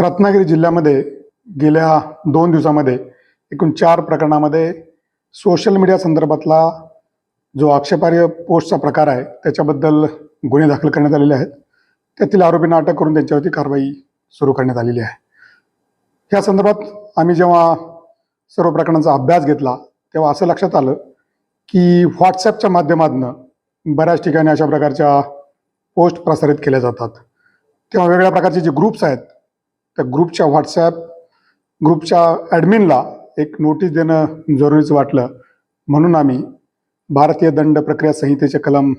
रत्नागिरी जिल्ह्यामध्ये गेल्या दोन दिवसामध्ये एकूण चार प्रकरणामध्ये सोशल मीडिया संदर्भातला जो आक्षेपार्ह पोस्टचा प्रकार आहे त्याच्याबद्दल गुन्हे दाखल करण्यात आलेले आहेत. त्यातील आरोपींना अटक करून त्यांच्यावरती कारवाई सुरू करण्यात आलेली आहे. या संदर्भात आम्ही जेव्हा सर्व प्रकरणांचा अभ्यास घेतला तेव्हा असं लक्षात आलं की व्हॉट्सॲपच्या माध्यमातून बऱ्याच ठिकाणी अशा प्रकारच्या पोस्ट प्रसारित केल्या जातात. तेव्हा वेगवेगळ्या प्रकारचे जे ग्रुप्स आहेत त्या ग्रुपच्या व्हॉट्सॲप ग्रुपच्या ॲडमिनला एक नोटीस देणं जरुरीचं वाटलं. म्हणून आम्ही भारतीय दंड प्रक्रिया संहितेचे कलम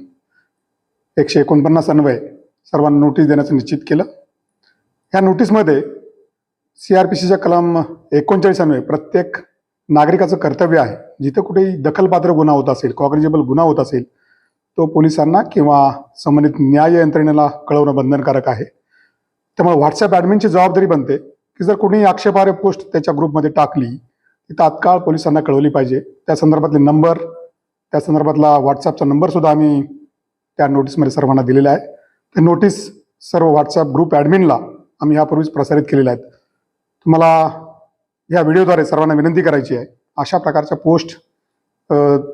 एकशे एकोणपन्नास अन्वय सर्वांना नोटीस देण्याचं निश्चित केलं. ह्या नोटीसमध्ये सी आर पी सीच्या कलम एकोणचाळीस अन्वय प्रत्येक नागरिकाचं कर्तव्य आहे. जिथं कुठेही दखलपात्र गुन्हा होत असेल कॉग्रेजेबल गुन्हा होत असेल तो पोलिसांना किंवा संबंधित न्याय यंत्रणेला कळवणं बंधनकारक आहे. त्यामुळे व्हॉट्सअप ॲडमिनची जबाबदारी बनते की जर कोणी आक्षेपार्ह पोस्ट त्याच्या ग्रुपमध्ये टाकली ती तात्काळ पोलिसांना कळवली पाहिजे. त्या संदर्भातले नंबर त्या संदर्भातला व्हॉट्सअपचा नंबरसुद्धा आम्ही त्या नोटीसमध्ये सर्वांना दिलेला आहे. ते नोटीस सर्व व्हॉट्सअप ग्रुप ॲडमिनला आम्ही यापूर्वीच प्रसारित केलेल्या आहेत. तुम्हाला या व्हिडिओद्वारे सर्वांना विनंती करायची आहे अशा प्रकारच्या पोस्ट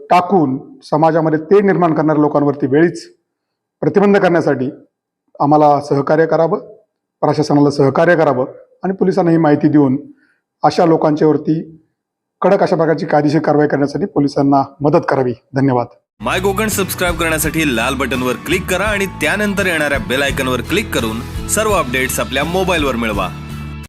टाकून समाजामध्ये ते निर्माण करणाऱ्या लोकांवरती वेळीच प्रतिबंध करण्यासाठी आम्हाला सहकार्य करावं. प्रशासनाला सहकार्य करावं आणि पोलिसांना ही माहिती देऊन अशा लोकांच्यावरती कडक अशा प्रकारची कायदेशीर कारवाई करण्यासाठी पोलिसांना मदत करावी. धन्यवाद. माय कोकण सबस्क्राईब करण्यासाठी लाल बटनवर क्लिक करा आणि त्यानंतर येणाऱ्या बेल आयकनवर क्लिक करून सर्व अपडेट्स आपल्या मोबाईलवर मिळवा.